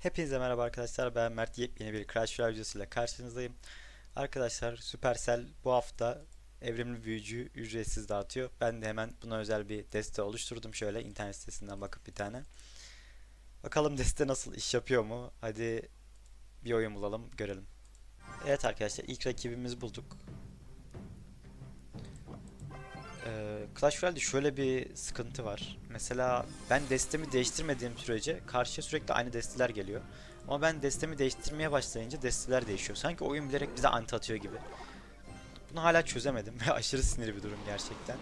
Hepinize merhaba arkadaşlar. Ben Mert. Yepyeni bir Crash Royale videosuyla karşınızdayım. Arkadaşlar Supercell bu hafta evrimli büyücü ücretsiz dağıtıyor. Ben de hemen buna özel bir deste oluşturdum. Şöyle internet sitesinden bakıp bir tane. Bakalım deste nasıl iş yapıyor mu? Hadi bir oyun bulalım görelim. Evet arkadaşlar ilk rakibimizi bulduk. Ee, Clash Royale'de şöyle bir sıkıntı var. Mesela ben destemi değiştirmediğim sürece karşıya sürekli aynı desteler geliyor. Ama ben destemi değiştirmeye başlayınca desteler değişiyor. Sanki oyun bilerek bize anti atıyor gibi. Bunu hala çözemedim ve aşırı sinirli bir durum gerçekten.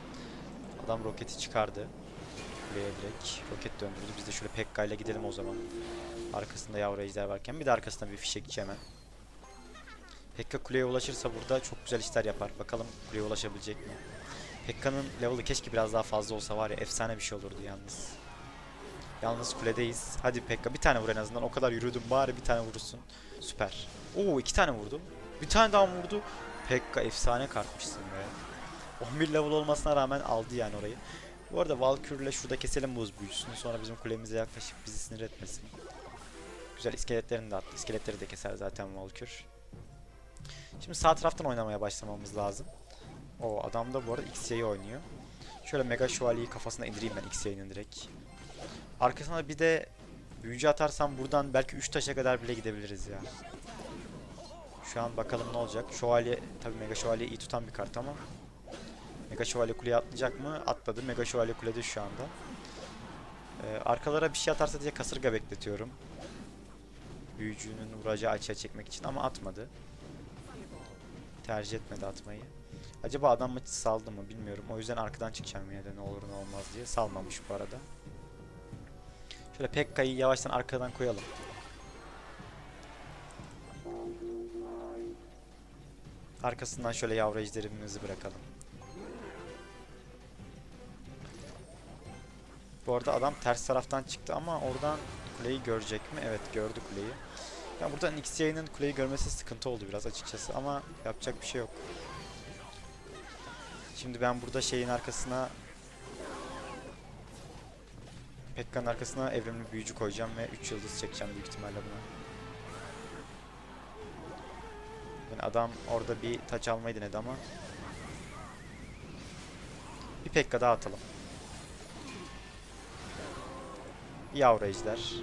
Adam roketi çıkardı. Kuleye direkt roket döndürdü. Biz de şöyle Pekka ile gidelim o zaman. Arkasında yavru ejder varken bir de arkasında bir fişekçi hemen. Pekka kuleye ulaşırsa burada çok güzel işler yapar. Bakalım kuleye ulaşabilecek mi? Pekka'nın level'ı keşke biraz daha fazla olsa var ya efsane bir şey olurdu yalnız. Yalnız kuledeyiz. Hadi Pekka bir tane vur en azından. O kadar yürüdüm bari bir tane vurursun. Süper. Oo iki tane vurdu. Bir tane daha vurdu. Pekka efsane kartmışsın be. 11 level olmasına rağmen aldı yani orayı. Bu arada Valkyrie'le şurada keselim buz büyüsünü. Sonra bizim kulemize yaklaşıp bizi sinir etmesin. Güzel iskeletlerini de attı. İskeletleri de keser zaten Valkyr. Şimdi sağ taraftan oynamaya başlamamız lazım. O adam da bu arada XY'yi oynuyor. Şöyle Mega Şövalyeyi kafasına indireyim ben XY'nin direkt. Arkasına bir de büyücü atarsam buradan belki 3 taşa kadar bile gidebiliriz ya. Şu an bakalım ne olacak. Şövalye tabi Mega Şövalye iyi tutan bir kart ama Mega Şövalye kuleye atlayacak mı? Atladı. Mega Şövalye kulede şu anda. Ee, arkalara bir şey atarsa diye kasırga bekletiyorum. Büyücünün vuracağı açığa çekmek için ama atmadı. Tercih etmedi atmayı. Acaba adam maçı saldı mı bilmiyorum. O yüzden arkadan çıkacağım yine de ne olur ne olmaz diye. Salmamış bu arada. Şöyle Pekka'yı yavaştan arkadan koyalım. Arkasından şöyle yavru ejderimizi bırakalım. Bu arada adam ters taraftan çıktı ama oradan kuleyi görecek mi? Evet gördü kuleyi. Ya buradan XY'nin kuleyi görmesi sıkıntı oldu biraz açıkçası ama yapacak bir şey yok. Şimdi ben burada şeyin arkasına Pekka'nın arkasına evrimli büyücü koyacağım ve 3 yıldız çekeceğim büyük ihtimalle buna. Yani adam orada bir taç almayı denedi ama bir Pekka daha atalım. Yavru ejder.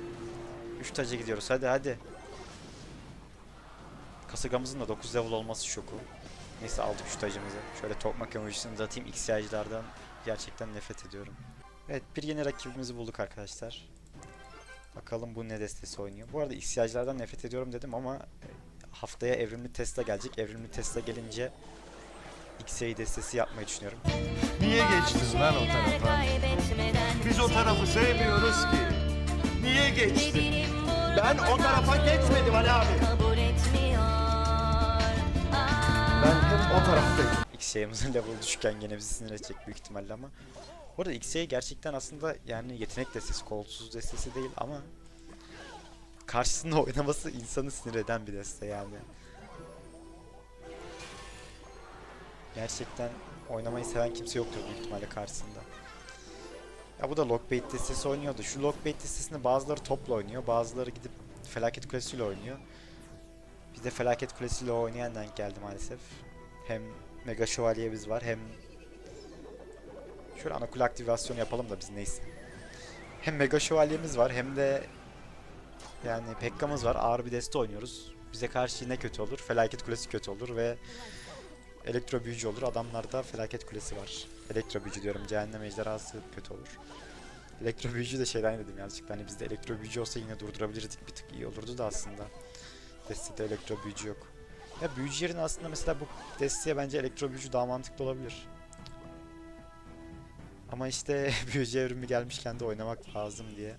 3 taca gidiyoruz hadi hadi. Kasırgamızın da 9 level olması şoku. Neyse aldık şu tacımızı. Şöyle tokmak emojisini de atayım. XY'cilerden gerçekten nefret ediyorum. Evet bir yeni rakibimizi bulduk arkadaşlar. Bakalım bu ne destesi oynuyor. Bu arada XY'cilerden nefret ediyorum dedim ama e, haftaya evrimli Tesla gelecek. Evrimli Tesla gelince XY destesi yapmayı düşünüyorum. Niye geçtin lan o tarafa? Biz o tarafı sevmiyoruz ki. Niye geçtin? Ben o tarafa geçmedim Ali abi. O taraftayım. XY'mizin level düşükken gene bizi sinir edecek büyük ihtimalle ama. Bu arada XY gerçekten aslında yani yetenek destesi, kolsuz destesi değil ama karşısında oynaması insanı sinir eden bir deste yani. Gerçekten oynamayı seven kimse yoktur büyük ihtimalle karşısında. Ya bu da Lockbait destesi oynuyordu. Şu Lockbait destesinde bazıları topla oynuyor, bazıları gidip Felaket Kulesi'yle oynuyor. Biz de Felaket Kulesi'yle oynayan denk geldi maalesef. Hem Mega Şövalyemiz var hem Şöyle ana kule aktivasyonu yapalım da biz neyse. Hem Mega Şövalyemiz var hem de yani Pekka'mız var. Ağır bir deste oynuyoruz. Bize karşı ne kötü olur? Felaket Kulesi kötü olur ve Elektro Büyücü olur. Adamlarda Felaket Kulesi var. Elektro Büyücü diyorum. Cehennem Ejderhası kötü olur. Elektro Büyücü de şeyden dedim yanlışlıkla. Hani bizde Elektro Büyücü olsa yine durdurabilirdik. Bir tık iyi olurdu da aslında. Destede Elektro Büyücü yok. Ya büyücü yerine aslında mesela bu desteye bence elektro büyücü daha mantıklı olabilir. Ama işte büyücü evrimi gelmişken de oynamak lazım diye.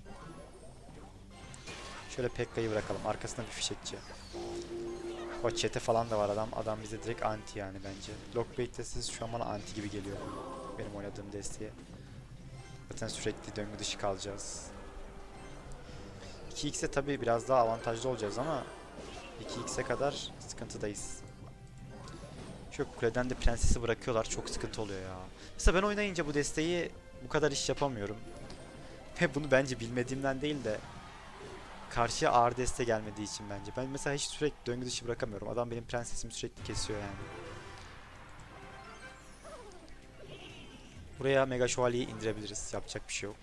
Şöyle Pekka'yı bırakalım. Arkasına bir fişekçi. O çete falan da var adam. Adam bize direkt anti yani bence. Lockbait destesi şu an bana anti gibi geliyor. Benim oynadığım desteye. Zaten sürekli döngü dışı kalacağız. 2x'e tabii biraz daha avantajlı olacağız ama 2x'e kadar sıkıntıdayız. Şu kuleden de prensesi bırakıyorlar. Çok sıkıntı oluyor ya. Mesela ben oynayınca bu desteği bu kadar iş yapamıyorum. Ve bunu bence bilmediğimden değil de karşıya ağır deste gelmediği için bence. Ben mesela hiç sürekli döngü dışı bırakamıyorum. Adam benim prensesimi sürekli kesiyor yani. Buraya Mega Şövalye'yi indirebiliriz. Yapacak bir şey yok.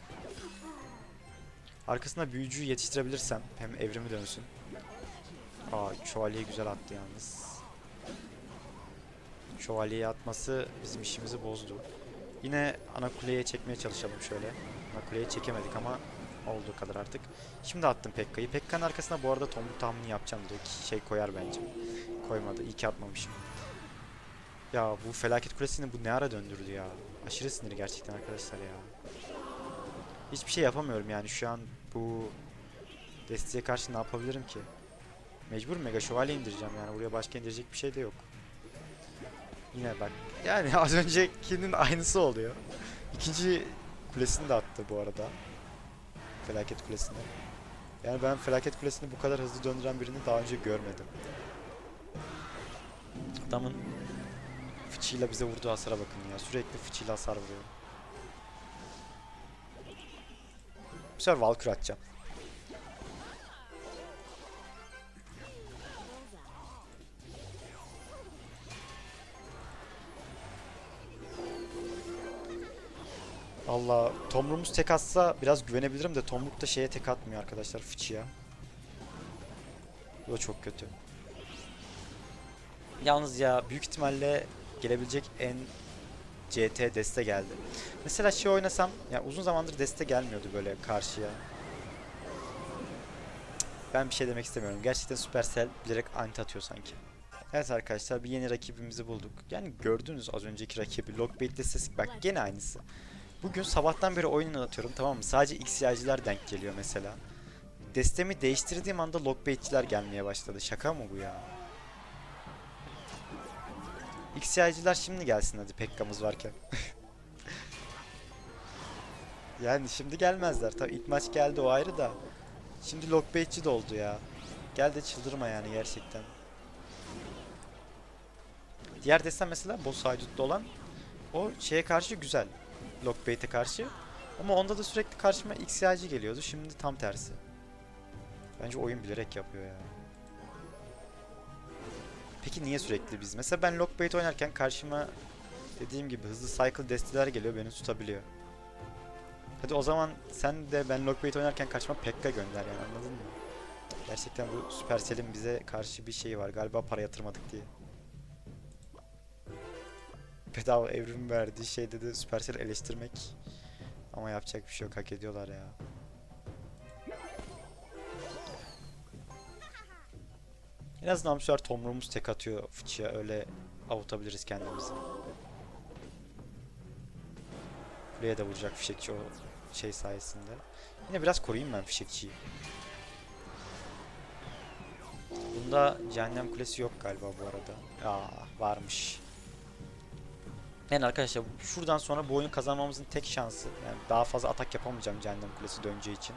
Arkasına büyücüyü yetiştirebilirsem hem evrimi dönsün. Aa şövalyeyi güzel attı yalnız. Şövalyeyi atması bizim işimizi bozdu. Yine ana kuleye çekmeye çalışalım şöyle. Ana kuleye çekemedik ama olduğu kadar artık. Şimdi attım Pekka'yı. Pekka'nın arkasına bu arada tombul tahmini yapacağım direkt. Şey koyar bence. Koymadı. İyi ki atmamışım. Ya bu felaket kulesini bu ne ara döndürdü ya. Aşırı sinir gerçekten arkadaşlar ya. Hiçbir şey yapamıyorum yani şu an bu desteğe karşı ne yapabilirim ki? Mecbur mega şövalye indireceğim yani buraya başka indirecek bir şey de yok. Yine bak yani az öncekinin aynısı oluyor. İkinci kulesini de attı bu arada. Felaket kulesini. Yani ben felaket kulesini bu kadar hızlı döndüren birini daha önce görmedim. Adamın fıçıyla bize vurduğu hasara bakın ya. Sürekli fıçıyla hasar vuruyor. Bu sefer Valkyrie atacağım. Allah Tomrumuz tek atsa biraz güvenebilirim de Tomruk da şeye tek atmıyor arkadaşlar fıçıya. Bu da çok kötü. Yalnız ya büyük ihtimalle gelebilecek en CT deste geldi. Mesela şey oynasam ya uzun zamandır deste gelmiyordu böyle karşıya. Ben bir şey demek istemiyorum. Gerçekten Supercell bilerek anti atıyor sanki. Evet arkadaşlar bir yeni rakibimizi bulduk. Yani gördünüz az önceki rakibi Lockbait destesi bak gene aynısı. Bugün sabahtan beri oyun atıyorum tamam mı? Sadece XY'ciler denk geliyor mesela. Destemi değiştirdiğim anda Lockbait'ciler gelmeye başladı. Şaka mı bu ya? XY'ciler şimdi gelsin hadi Pekka'mız varken. yani şimdi gelmezler. Tabii ilk maç geldi o ayrı da. Şimdi Lockbait'ci de oldu ya. Gel de çıldırma yani gerçekten. Diğer destem mesela boss haydutlu olan o şeye karşı güzel. Lockbait'e karşı. Ama onda da sürekli karşıma XY'ci geliyordu. Şimdi tam tersi. Bence oyun bilerek yapıyor ya. Peki niye sürekli biz? Mesela ben Lockbait oynarken karşıma dediğim gibi hızlı cycle desteler geliyor beni tutabiliyor. Hadi o zaman sen de ben Lockbait oynarken karşıma Pekka gönder yani anladın mı? Gerçekten bu Supercell'in bize karşı bir şeyi var. Galiba para yatırmadık diye. Bedava evrim verdiği şeyde de Supercell eleştirmek. Ama yapacak bir şey yok. Hak ediyorlar ya. En azından bu sefer tomruğumuz tek atıyor fıçıya. Öyle avutabiliriz kendimizi. Kuleye de vuracak fişekçi o şey sayesinde. Yine biraz koruyayım ben fişekçiyi. Bunda cehennem kulesi yok galiba bu arada. Aa varmış. Yani arkadaşlar şuradan sonra bu oyunu kazanmamızın tek şansı yani daha fazla atak yapamayacağım cehennem kulesi döneceği için.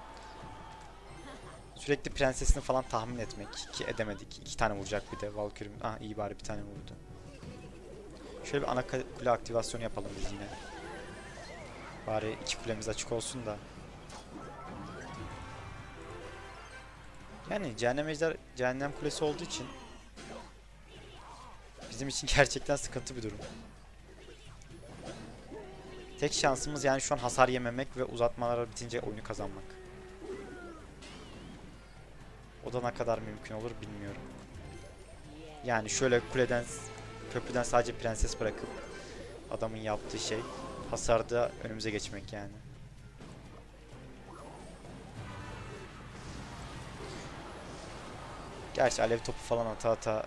Sürekli prensesini falan tahmin etmek ki edemedik. İki tane vuracak bir de Valkyrie'm. Ah iyi bari bir tane vurdu. Şöyle bir ana kule aktivasyonu yapalım biz yine. Bari iki kulemiz açık olsun da. Yani cehennem ejder cehennem kulesi olduğu için bizim için gerçekten sıkıntı bir durum. Tek şansımız yani şu an hasar yememek ve uzatmalar bitince oyunu kazanmak. O da ne kadar mümkün olur bilmiyorum. Yani şöyle kuleden, köprüden sadece prenses bırakıp adamın yaptığı şey hasarda önümüze geçmek yani. Gerçi alev topu falan ata ata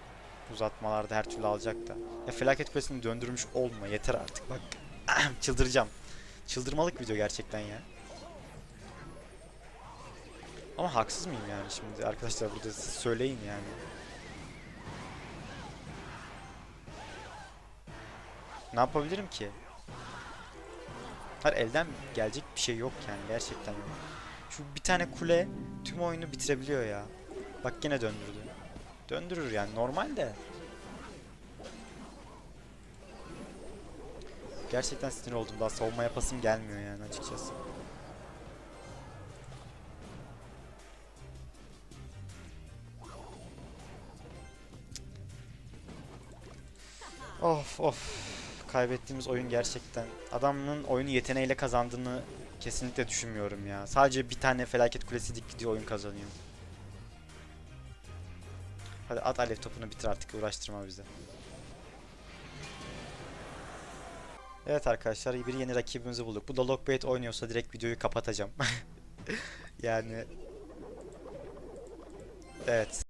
uzatmalarda her türlü alacak da. Ya felaket kulesini döndürmüş olma yeter artık bak. Çıldıracağım. Çıldırmalık video gerçekten ya. Ama haksız mıyım yani şimdi arkadaşlar burada siz söyleyin yani. Ne yapabilirim ki? Hayır elden gelecek bir şey yok yani gerçekten. Şu bir tane kule tüm oyunu bitirebiliyor ya. Bak yine döndürdü. Döndürür yani normal de. Gerçekten sinir oldum. Daha savunma yapasım gelmiyor yani açıkçası. Of. Kaybettiğimiz oyun gerçekten adamın oyunu yeteneğiyle kazandığını kesinlikle düşünmüyorum ya. Sadece bir tane felaket kulesi dik gidiyor oyun kazanıyor. Hadi at alev topunu bitir artık uğraştırma bize. Evet arkadaşlar bir yeni rakibimizi bulduk. Bu da Lockbait oynuyorsa direkt videoyu kapatacağım. yani Evet.